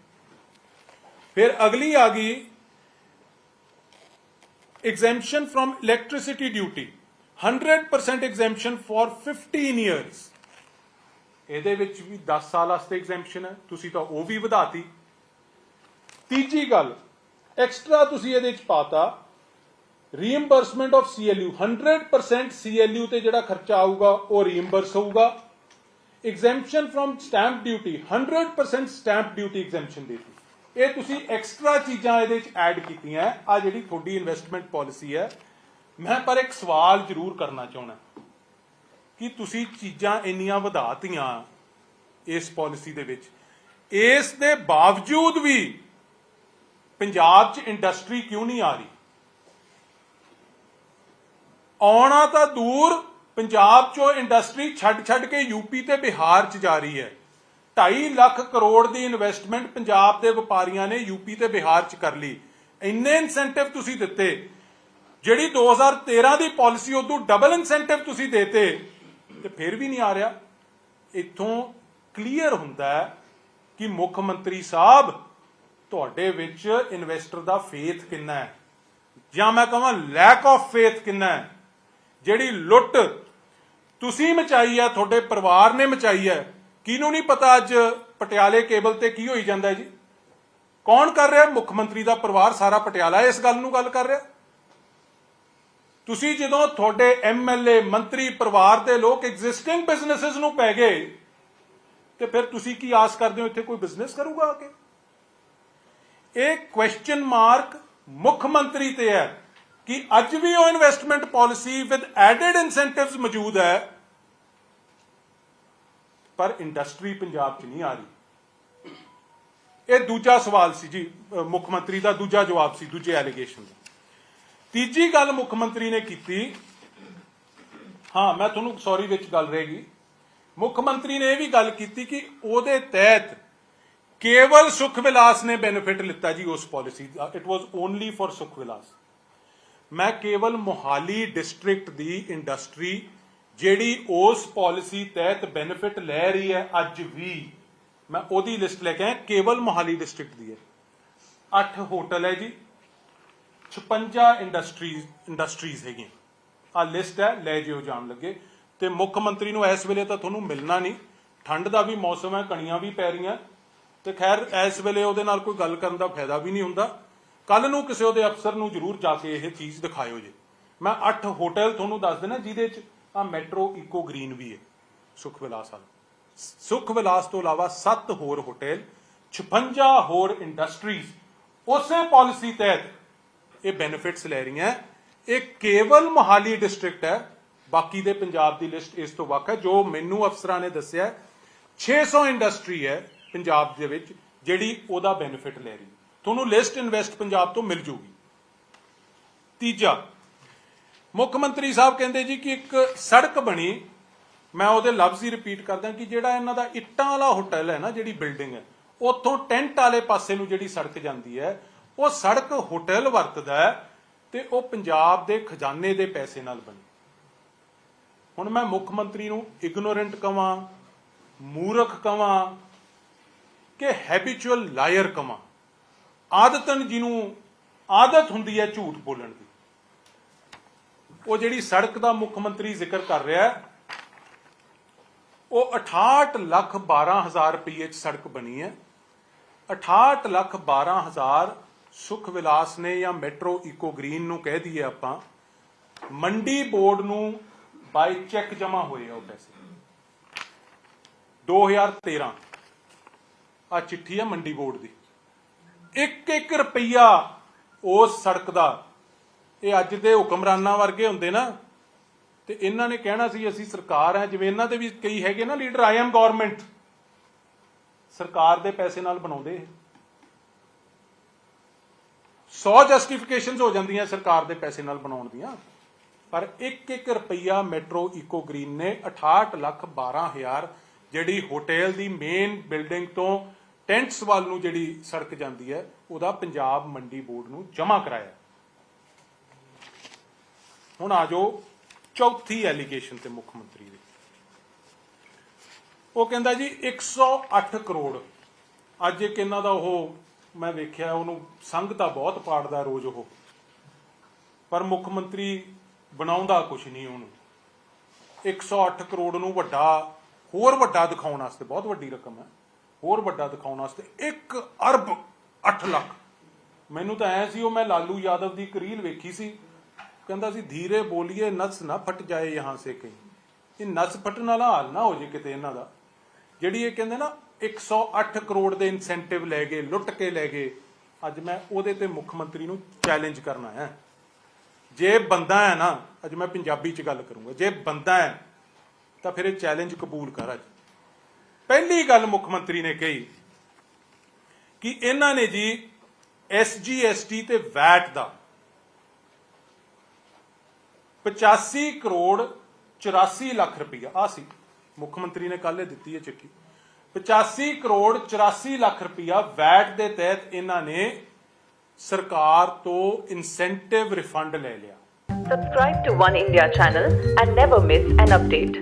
B: ਫਿਰ ਅਗਲੀ ਆ ਗਈ, exemption from electricity duty 100% exemption for 15 years. ਇਹਦੇ ਵਿੱਚ ਵੀ 10 ਸਾਲ ਵਾਸਤੇ ਐਗਜ਼ੈਂਪਸ਼ਨ ਹੈ। ਤੁਸੀਂ ਤਾਂ ਉਹ ਵੀ ਵਧਾਤੀ। ਤੀਜੀ ਗੱਲ ਐਕਸਟਰਾ ਤੁਸੀਂ ਇਹਦੇ ਵਿੱਚ ਪਾਤਾ ਰੀਇੰਬਰਸਮੈਂਟ ਆਫ CLU 100% CLU ਤੇ ਜਿਹੜਾ ਖਰਚਾ ਆਊਗਾ, ਉਹ ਰੀਇੰਬਰਸ ਹੋਊਗਾ। Exemption from stamp duty 100% stamp duty exemption ਦੇਤੀ। ਇਹ ਤੁਸੀਂ ਐਕਸਟਰਾ ਚੀਜ਼ਾਂ ਇਹਦੇ ਵਿੱਚ ਐਡ ਕੀਤੀਆਂ। ਆ ਜਿਹੜੀ ਤੁਹਾਡੀ ਇਨਵੈਸਟਮੈਂਟ ਪਾਲਿਸੀ ਹੈ ਮੈਂ ਪਰ ਇੱਕ ਸਵਾਲ ਜ਼ਰੂਰ ਕਰਨਾ ਚਾਹੁੰਦਾ ਕਿ ਤੁਸੀਂ ਚੀਜ਼ਾਂ ਇੰਨੀਆਂ ਵਧਾਤੀਆਂ ਇਸ ਪਾਲਿਸੀ ਦੇ ਵਿੱਚ। ਇਸ ਦੇ ਬਾਵਜੂਦ ਵੀ ਪੰਜਾਬ 'ਚ ਇੰਡਸਟਰੀ ਕਿਉਂ ਨਹੀਂ ਆ ਰਹੀ? ਆਉਣਾ ਤਾਂ ਦੂਰ, ਪੰਜਾਬ 'ਚੋਂ ਇੰਡਸਟਰੀ ਛੱਡ-ਛੱਡ ਕੇ ਯੂਪੀ ਤੇ ਬਿਹਾਰ 'ਚ ਜਾ ਰਹੀ ਹੈ। 2.5 ਲੱਖ ਕਰੋੜ ਦੀ ਇਨਵੈਸਟਮੈਂਟ ਪੰਜਾਬ ਦੇ ਵਪਾਰੀਆਂ ਨੇ ਯੂਪੀ ਤੇ ਬਿਹਾਰ 'ਚ ਕਰ ਲਈ। ਇੰਨੇ ਇਨਸੈਂਟਿਵ ਤੁਸੀਂ ਦਿੱਤੇ। ਜਿਹੜੀ 2013 ਦੀ ਪਾਲਿਸੀ ਉਦੋਂ ਡਬਲ ਇਨਸੈਂਟਿਵ ਤੁਸੀਂ ਦੇਤੇ, ਤੇ ਫਿਰ ਵੀ ਨਹੀਂ ਆ ਰਿਹਾ। ਇੱਥੋਂ ਕਲੀਅਰ ਹੁੰਦਾ ਹੈ ਕਿ ਮੁੱਖ ਮੰਤਰੀ ਸਾਹਿਬ ਤੁਹਾਡੇ ਵਿੱਚ ਇਨਵੈਸਟਰ ਦਾ ਫੇਥ ਕਿੰਨਾ ਹੈ? ਜਾਂ ਮੈਂ ਕਹਾਂ ਲੈਕ ਆਫ ਫੇਥ ਕਿੰਨਾ ਹੈ? ਜਿਹੜੀ ਲੁੱਟ ਤੁਸੀਂ ਮਚਾਈ ਹੈ, ਤੁਹਾਡੇ ਪਰਿਵਾਰ ਨੇ ਮਚਾਈ ਹੈ, ਕਿਹਨੂੰ ਨਹੀਂ ਪਤਾ ਅੱਜ ਪਟਿਆਲੇ ਕੇਬਲ ਤੇ ਕੀ ਹੋਈ ਜਾਂਦਾ ਜੀ? ਕੌਣ ਕਰ ਰਿਹਾ? ਮੁੱਖ ਮੰਤਰੀ ਦਾ ਪਰਿਵਾਰ ਸਾਰਾ ਪਟਿਆਲਾ ਇਸ ਗੱਲ ਨੂੰ ਗੱਲ ਕਰ ਰਿਹਾ। ਤੁਸੀਂ ਜਦੋਂ ਤੁਹਾਡੇ ਐਮਐਲਏ ਮੰਤਰੀ ਪਰਿਵਾਰ ਦੇ ਲੋਕ ਐਗਜ਼ਿਸਟਿੰਗ ਬਿਜ਼ਨੈਸਸ ਨੂੰ ਪੈ ਗਏ, ਤੇ ਫਿਰ ਤੁਸੀਂ ਕੀ ਆਸ ਕਰਦੇ ਹੋ ਇੱਥੇ ਕੋਈ ਬਿਜ਼ਨਸ ਕਰੂਗਾ ਆ ਕੇ? ਇਹ ਕੁਐਸਚਨ ਮਾਰਕ ਮੁੱਖ ਮੰਤਰੀ ਤੇ ਹੈ ਕਿ ਅੱਜ ਵੀ ਉਹ investment policy with added incentives ਮੌਜੂਦ ਹੈ। ਪਰ ਇੰਡਸਟਰੀ ਪੰਜਾਬ 'ਚ ਨਹੀਂ ਆ ਰਹੀ। ਇਹ ਦੂਜਾ ਸਵਾਲ ਸੀ ਜੀ ਮੁੱਖ ਮੰਤਰੀ ਦਾ ਦੂਜਾ ਜਵਾਬ ਸੀ, ਦੂਜੇ ਐਲੀਗੇਸ਼ਨ ਦਾ। ਤੀਜੀ ਗੱਲ ਮੁੱਖ ਮੰਤਰੀ ਨੇ ਕੀਤੀ। ਹਾਂ, ਮੈਂ ਤੁਹਾਨੂੰ ਸੌਰੀ ਵਿੱਚ ਗੱਲ ਰਹੇਗੀ ਮੁੱਖ ਮੰਤਰੀ ਨੇ ਇਹ ਵੀ ਗੱਲ ਕੀਤੀ ਕਿ ਉਹਦੇ ਤਹਿਤ ਕੇਵਲ ਸੁਖ ਵਿਲਾਸ ਨੇ ਬੈਨੀਫਿਟ ਲਿੱਤਾ ਜੀ ਉਸ policy the. It was only for Sukh Vilas. ਮੈਂ ਕੇਵਲ ਮੋਹਾਲੀ ਡਿਸਟ੍ਰਿਕਟ ਦੀ ਇੰਡਸਟਰੀ ਜਿਹੜੀ ਉਸ ਪਾਲਿਸੀ ਤਹਿਤ ਬੈਨੀਫਿਟ ਲੈ ਰਹੀ ਹੈ ਅੱਜ ਵੀ, ਮੈਂ ਉਹਦੀ ਲਿਸਟ ਲੈ ਕੇ ਆਇਆ। ਕੇਵਲ ਮੋਹਾਲੀ ਡਿਸਟ੍ਰਿਕਟ ਦੀ ਹੈ। 8 ਹੋਟਲ ਹੈ ਜੀ। 56 ਇੰਡਸਟਰੀਜ਼ ਇੰਡਸਟਰੀਜ਼ ਹੈਗੀਆਂ। ਆ ਲਿਸਟ ਹੈ, ਲੈ ਜਿਓ, ਜਾਣ ਲੱਗੇ। ਤੇ ਮੁੱਖ ਮੰਤਰੀ ਨੂੰ ਇਸ ਵੇਲੇ ਤਾਂ ਤੁਹਾਨੂੰ ਮਿਲਣਾ ਨਹੀਂ। ਠੰਡ ਦਾ ਵੀ ਮੌਸਮ ਹੈ, ਕਣੀਆਂ ਵੀ ਪੈ ਰਹੀਆਂ। ਤੇ ਖੈਰ, ਇਸ ਵੇਲੇ ਉਹਦੇ ਨਾਲ ਕੋਈ ਗੱਲ ਕਰਨ ਦਾ ਫਾਇਦਾ ਵੀ ਨਹੀਂ ਹੁੰਦਾ। ਕੱਲ ਨੂੰ ਕਿਸੇ ਉਹਦੇ ਅਫਸਰ ਨੂੰ ਜ਼ਰੂਰ ਜਾ ਕੇ ਇਹ ਚੀਜ਼ ਦਿਖਾਇਓ ਜੀ। ਮੈਂ 8 ਹੋਟਲ ਤੁਹਾਨੂੰ ਦੱਸ ਦੇਣਾ ਜਿਹਦੇ ਚ ਆ ਮੈਟਰੋ ਇਕੋ ਗ੍ਰੀਨ ਵੀ ਹੈ। ਸੁਖ ਵਿਲਾਸ ਵਾਲਾ। ਸੁਖ ਵਿਲਾਸ ਤੋਂ ਇਲਾਵਾ 7 ਹੋਰ ਹੋਟਲ 56 ਹੋਰ ਇੰਡਸਟਰੀਜ਼ ਉਸੇ ਪਾਲਿਸੀ ਤਹਿਤ ਇਹ ਬੈਨੀਫਿਟਸ ਲੈ ਰਹੀਆਂ। ਇਹ ਕੇਵਲ ਮੋਹਾਲੀ ਡਿਸਟ੍ਰਿਕਟ ਹੈ। ਬਾਕੀ ਦੇ ਪੰਜਾਬ ਦੀ ਲਿਸਟ ਇਸ ਤੋਂ ਵੱਖ ਹੈ, ਜੋ ਮੈਨੂੰ ਅਫਸਰਾਂ ਨੇ ਦੱਸਿਆ 600 ਇੰਡਸਟਰੀ ਹੈ ਪੰਜਾਬ ਦੇ ਵਿੱਚ, ਜਿਹੜੀ ਉਹਦਾ ਬੈਨੀਫਿਟ ਲੈ ਰਹੀ। ਤੁਹਾਨੂੰ ਲਿਸਟ ਇਨਵੈਸਟ ਪੰਜਾਬ ਤੋਂ ਮਿਲ ਜੂਗੀ। ਤੀਜਾ, ਮੁੱਖ ਮੰਤਰੀ ਸਾਹਿਬ ਕਹਿੰਦੇ ਜੀ ਕਿ ਇੱਕ ਸੜਕ ਬਣੀ। ਮੈਂ ਉਹਦੇ ਲਫ਼ਜ਼ ਹੀ ਰਿਪੀਟ ਕਰਦਾ ਕਿ ਜਿਹੜਾ ਇਹਨਾਂ ਦਾ ਇੱਟਾਂ ਵਾਲਾ ਹੋਟਲ ਹੈ ਨਾ, ਜਿਹੜੀ ਬਿਲਡਿੰਗ ਹੈ, ਉੱਥੋਂ ਟੈਂਟ ਵਾਲੇ ਪਾਸੇ ਨੂੰ ਜਿਹੜੀ ਸੜਕ ਜਾਂਦੀ ਹੈ ਉਹ ਸੜਕ ਹੋਟਲ ਵਰਤਦਾ ਹੈ ਤੇ ਉਹ ਪੰਜਾਬ ਦੇ ਖਜ਼ਾਨੇ ਦੇ ਪੈਸੇ ਨਾਲ ਬਣੀ। ਹੁਣ ਮੈਂ ਮੁੱਖ ਮੰਤਰੀ ਨੂੰ ਇਗਨੋਰੈਂਟ ਕਵਾਂ, ਮੂਰਖ ਕਵਾਂ ਕਿ ਹੈਬਿਚੁਅਲ ਲਾਇਰ ਕਵਾਂ। ਆਦਤਨ ਜਿਹਨੂੰ ਆਦਤ ਹੁੰਦੀ ਹੈ ਝੂਠ ਬੋਲਣ ਦੀ। ਉਹ ਜਿਹੜੀ ਸੜਕ ਦਾ ਮੁੱਖ ਮੰਤਰੀ ਜ਼ਿਕਰ ਕਰ ਰਿਹਾ ਹੈ, ਉਹ 68 ਲੱਖ 12 ਹਜ਼ਾਰ ਰੁਪਏ ਚ ਸੜਕ ਬਣੀ ਹੈ। 68 ਲੱਖ 12 ਹਜ਼ਾਰ ਸੁਖ ਵਿਲਾਸ ਨੇ ਜਾਂ ਮੈਟਰੋ ਇਕੋ ਗ੍ਰੀਨ ਨੂੰ ਕਹਿ ਦਈਏ ਆਪਾਂ, ਮੰਡੀ ਬੋਰਡ ਨੂੰ ਬਾਈ ਚੈੱਕ ਜਮਾ ਹੋਏ ਆ ਉਹ ਪੈਸੇ। 2013 ਆ ਚਿੱਠੀ ਆ ਮੰਡੀ ਬੋਰਡ ਦੀ। ਇੱਕ ਇੱਕ ਰੁਪਈਆ ਉਸ ਸੜਕ ਦਾ, ਇਹ ਅੱਜ ਦੇ ਹੁਕਮਰਾਨਾਂ ਵਰਗੇ ਹੁੰਦੇ ਨਾ, ਤੇ ਇਹਨਾਂ ਨੇ ਕਹਿਣਾ ਸੀ, ਅਸੀਂ ਸਰਕਾਰ ਹੈ ਜਿਵੇਂ ਇਹਨਾਂ ਦੇ ਵੀ ਕਈ ਹੈਗੇ ਨਾ ਲੀਡਰ ਆਈ ਐਮ ਗਵਰਨਮੈਂਟ ਸਰਕਾਰ ਦੇ ਪੈਸੇ ਨਾਲ ਬਣਾਉਂਦੇ 100 ਜਸਟੀਫਿਕੇਸ਼ਨਸ ਹੋ ਜਾਂਦੀਆਂ ਸਰਕਾਰ ਦੇ ਪੈਸੇ ਨਾਲ ਬਣਾਉਣ ਦੀਆਂ। ਪਰ 1-1 ਰੁਪਈਆ ਮੈਟਰੋ ਇਕੋ ਗ੍ਰੀਨ ਨੇ 68 ਲੱਖ 12 ਹਜ਼ਾਰ ਜਿਹੜੀ ਹੋਟਲ ਦੀ ਮੇਨ ਬਿਲਡਿੰਗ ਤੋਂ ਟੈਂਟਸ ਵੱਲ ਨੂੰ ਜਿਹੜੀ ਸੜਕ ਜਾਂਦੀ ਹੈ, ਉਹਦਾ ਪੰਜਾਬ ਮੰਡੀ ਬੋਰਡ ਨੂੰ ਜਮ੍ਹਾਂ ਕਰਾਇਆ। ਹੁਣ ਆ ਜਾਓ ਚੌਥੀ ਐਲੀਗੇਸ਼ਨ ਤੇ ਮੁੱਖ ਮੰਤਰੀ ਦੀ। ਉਹ ਕਹਿੰਦਾ ਜੀ 108 ਕਰੋੜ, ਅੱਜ ਇੱਕ ਇਹਨਾਂ ਦਾ ਉਹ ਮੈਂ ਵੇਖਿਆ ਉਹਨੂੰ ਸੰਘ ਤਾਂ ਬਹੁਤ ਪਾੜਦਾ ਰੋਜ਼ ਉਹ। ਪਰ ਮੁੱਖ ਮੰਤਰੀ ਬਣਾਉਂਦਾ ਕੁਝ ਨਹੀਂ ਉਹਨੂੰ। 108 ਕਰੋੜ ਨੂੰ ਵੱਡਾ, ਹੋਰ ਵੱਡਾ ਦਿਖਾਉਣ ਵਾਸਤੇ, ਬਹੁਤ ਵੱਡੀ ਰਕਮ ਹੈ। ਹੋਰ ਵੱਡਾ ਦਿਖਾਉਣ ਵਾਸਤੇ 1 ਅਰਬ 8 ਲੱਖ। ਮੈਨੂੰ ਤਾਂ ਐ ਸੀ, ਉਹ ਮੈਂ ਲਾਲੂ ਯਾਦਵ ਦੀ ਇੱਕ ਵੇਖੀ ਸੀ। ਕਹਿੰਦਾ ਸੀ, ਧੀਰੇ ਬੋਲੀਏ, ਨਸ ਨਾ ਫਟ ਜਾਏ ਯਹਾਂ ਸੇ ਕਹੀਂ। ਇਹ ਨਸ ਫਟਣ ਵਾਲਾ ਹਾਲ ਨਾ ਹੋ ਜੇ ਕਿਤੇ ਇਹਨਾਂ ਦਾ। ਜਿਹੜੀ ਇਹ ਕਹਿੰਦੇ ਨਾ 108 ਕਰੋੜ ਦੇ ਇਨਸੈਂਟਿਵ ਲੈ ਗਏ, ਲੁੱਟ ਕੇ ਲੈ ਗਏ। ਅੱਜ ਮੈਂ ਉਹਦੇ ਤੇ ਮੁੱਖ ਮੰਤਰੀ ਨੂੰ ਚੈਲੰਜ ਕਰਨਾ ਹੈ ਜੇ ਬੰਦਾ ਹੈ ਨਾ, ਅੱਜ ਮੈਂ ਪੰਜਾਬੀ ਚ ਗੱਲ ਕਰੂੰਗਾ, ਜੇ ਬੰਦਾ ਹੈ, ਤਾਂ ਫਿਰ ਇਹ ਚੈਲੰਜ ਕਬੂਲ ਕਰ ਅੱਜ। ਪਹਿਲੀ ਗੱਲ ਮੁੱਖ ਮੰਤਰੀ ਨੇ ਕਹੀ ਕਿ ਇਹਨਾਂ ਨੇ ਜੀ ਐਸਜੀਐਸਟੀ ਤੇ ਵੈਟ ਦਾ 85 ਕਰੋੜ 84 ਲੱਖ ਰੁਪਈਆ ਆ ਸੀ, ਮੁੱਖ ਮੰਤਰੀ ਨੇ ਕੱਲ ਇਹ ਦਿੱਤੀ ਹੈ ਚਿੱਠੀ। 85 ਕਰੋੜ 84 ਲੱਖ ਰੁਪਈਆ ਵੈਟ ਦੇ ਤਹਿਤ ਇਹਨਾਂ ਨੇ ਸਰਕਾਰ ਤੋਂ ਇਨਸੈਂਟਿਵ ਰਿਫੰਡ ਲੈ ਲਿਆ
C: Subscribe to One India channel and never miss an update.